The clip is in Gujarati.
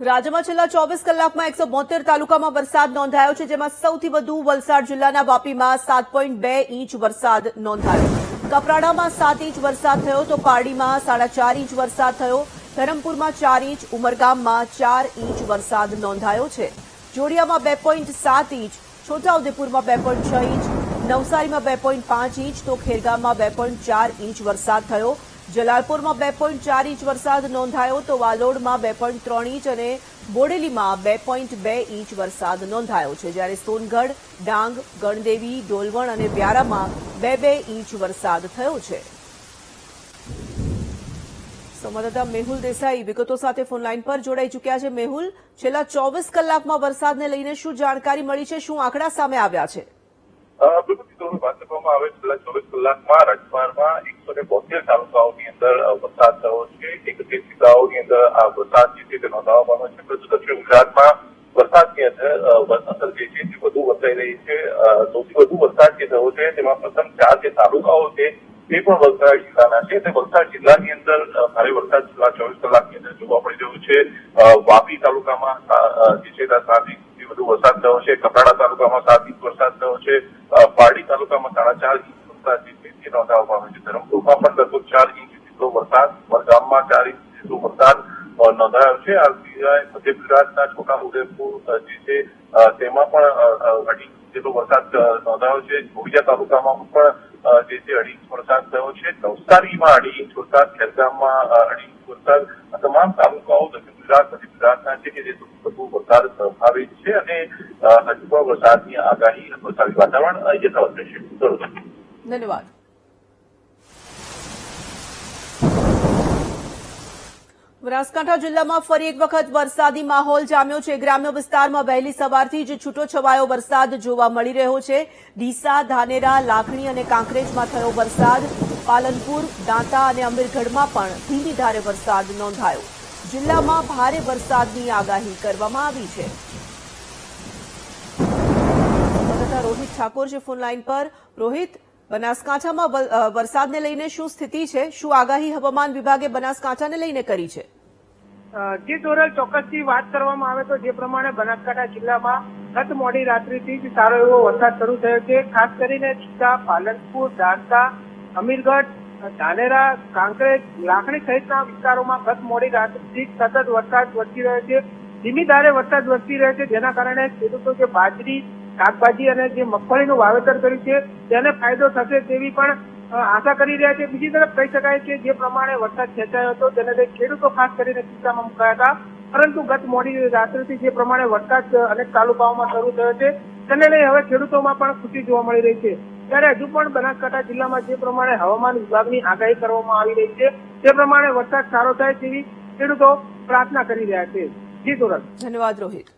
રાજ્યમાં છેલ્લા ચોવીસ કલાકમાં એકસો બોતેર તાલુકામાં વરસાદ નોંધાયો છે, જેમાં સૌથી વધુ વલસાડ જિલ્લાના વાપીમાં સાત પોઈન્ટ બે ઇંચ વરસાદ નોંધાયો. કપરાડામાં સાત ઇંચ વરસાદ થયો તો પારડીમાં સાડા ચાર ઇંચ વરસાદ થયો. ધરમપુરમાં ચાર ઇંચ, ઉમરગામમાં ચાર ઇંચ વરસાદ નોંધાયો છે. જોડિયામાં બે પોઈન્ટ સાત ઇંચ, છોટાઉદેપુરમાં બે પોઈન્ટ છ ઇંચ, નવસારીમાં બે પોઈન્ટ પાંચ ઇંચ તો ખેરગામમાં બે પોઈન્ટ ચાર ઇંચ વરસાદ થયો. જલાલપુરમાં બે પોઈન્ટ ચાર ઇંચ વરસાદ નોંધાયો તો વાલોડમાં બે પોઈન્ટ ત્રણ ઇંચ અને બોડેલીમાં બે પોઈન્ટ બે ઇંચ વરસાદ નોંધાયો છે. જ્યારે સોનગઢ, ડાંગ, ગણદેવી ડોલવણ અને વ્યારામાં બે બે ઇંચ વરસાદ થયો છે. સંવાદદાતા મેહુલ દેસાઈ વિગતો સાથે ફોનલાઈન પર જોડાઈ ચૂક્યા છે. મેહુલ, છેલ્લા ચોવીસ કલાકમાં વરસાદને લઈને શું જાણકારી મળી છે? શું આંકડા સામે આવ્યા છે? વાત કરવામાં આવે છેલ્લા ચોવીસ કલાકમાં રાજસ્થાનમાં એકસો ને બોતેર તાલુકાઓની અંદર વરસાદ થયો છે. એકત્રીસ જિલ્લાઓની અંદર આ વરસાદ જે છે તે નોંધાવવાનો છે. પરંતુ દક્ષિણ ગુજરાતમાં વરસાદની અંદર અસર જે છે તે વધુ વર્તાઈ રહી છે. સૌથી વધુ વરસાદ જે થયો છે તેમાં પ્રથમ ચાર જે તાલુકાઓ છે તે પણ વલસાડ જિલ્લાના છે. તે વલસાડ જિલ્લાની અંદર ભારે વરસાદ છેલ્લા ચોવીસ કલાકની અંદર જોવા મળી રહ્યો છે. વાપી તાલુકામાં જે છે તે સાત ઇંચથી વધુ વરસાદ થયો છે. કપરાડા તાલુકામાં સાત ઇંચ વરસાદ થયો છે અ, પારડી તાલુકામાં સાડા ચાર ઇંચ વરસાદ જે છે તે છે. ધરમપુરમાં પણ લગભગ ચાર ઇંચ જેટલો વરસાદ વડગામમાં ચાર ઇંચ જેટલો વરસાદ નોંધાયો છે. આ સિવાય મધ્ય ગુજરાતના છોટા ઉદેપુર જે છે તેમાં પણ અઢી જેટલો વરસાદ નોંધાયો છે. જોડિયા તાલુકામાં પણ જે છે, અઢી ઇંચ વરસાદ થયો છે. નવસારીમાં અઢી ઇંચ વરસાદ, ખેરગામમાં અઢી ઇંચ વરસાદ. તમામ તાલુકાઓ દક્ષિણ ગુજરાત મધ્ય ગુજરાતના છે કે જે વધુ વરસાદ સંભાવિત છે અને હજુ પણ વરસાદની આગાહી વરસાદી વાતાવરણ યથાવત રહેશે. ધન્યવાદ. બનાસકાંઠા જિલ્લામાં ફરી એક વખત વરસાદી માહોલ જામ્યો છે. ગ્રામ્ય વિસ્તારમાં વહેલી સવારથી જ છૂટો છવાયો વરસાદ જોવા મળી રહ્યો છે. ડીસા, ધાનેરા, લાખણી અને કાંકરેજમાં થયો વરસાદ. પાલનપુર, દાંતા અને અમીરગઢમાં પણ ધીમી ધારે વરસાદ નોંધાયો. જિલ્લામાં ભારે વરસાદની આગાહી કરવામાં આવી છે. રોહિત ઠાકોર છે ફોન લાઈન પર. રોહિત બનાસકાંઠામાં વરસાદને લઈને શું સ્થિતિ છે? શું આગાહી હવામાન વિભાગે બનાસકાંઠાને લઈને કરી છે? જે ધોરણ ચોક્કસથી વાત કરવામાં આવે તો જે પ્રમાણે બનાસકાંઠા જિલ્લામાં ગત મોડી રાત્રિથી જ સારો એવો વરસાદ શરૂ થયો છે. ખાસ કરીને ડીસા પાલનપુર દાંતા અમીરગઢ, ધાનેરા, કાંકરેજ, લાખણી સહિતના વિસ્તારોમાં ગત મોડી રાત્રિથી સતત વરસાદ વરસી રહ્યો છે. ધીમી ધારે વરસાદ વરસી રહ્યો છે. જેના કારણે ખેડૂતો જે બાજરી શાકભાજી અને જે મગફળીનું વાવેતર કર્યું છે, તેને ફાયદો થશે તેવી પણ આશા કરી રહ્યા છે. બીજી તરફ કહી શકાય કે જે પ્રમાણે વરસાદ ખેંચાયો હતો, તેને લઈ ખેડૂતો ખાસ કરીને ચિંતામાં મુકાયા હતા. પરંતુ ગત મોડી રાત્રિથી જે પ્રમાણે વરસાદ અનેક તાલુકાઓમાં શરૂ થયો છે, તેને લઈ હવે ખેડૂતોમાં પણ ખુશી જોવા મળી રહી છે. ત્યારે હજુ પણ બનાસકાંઠા જિલ્લામાં જે પ્રમાણે હવામાન વિભાગની આગાહી કરવામાં આવી રહી છે, તે પ્રમાણે વરસાદ સારો થાય તેવી ખેડૂતો પ્રાર્થના કરી રહ્યા છે. જી સુરત. ધન્યવાદ રોહિત.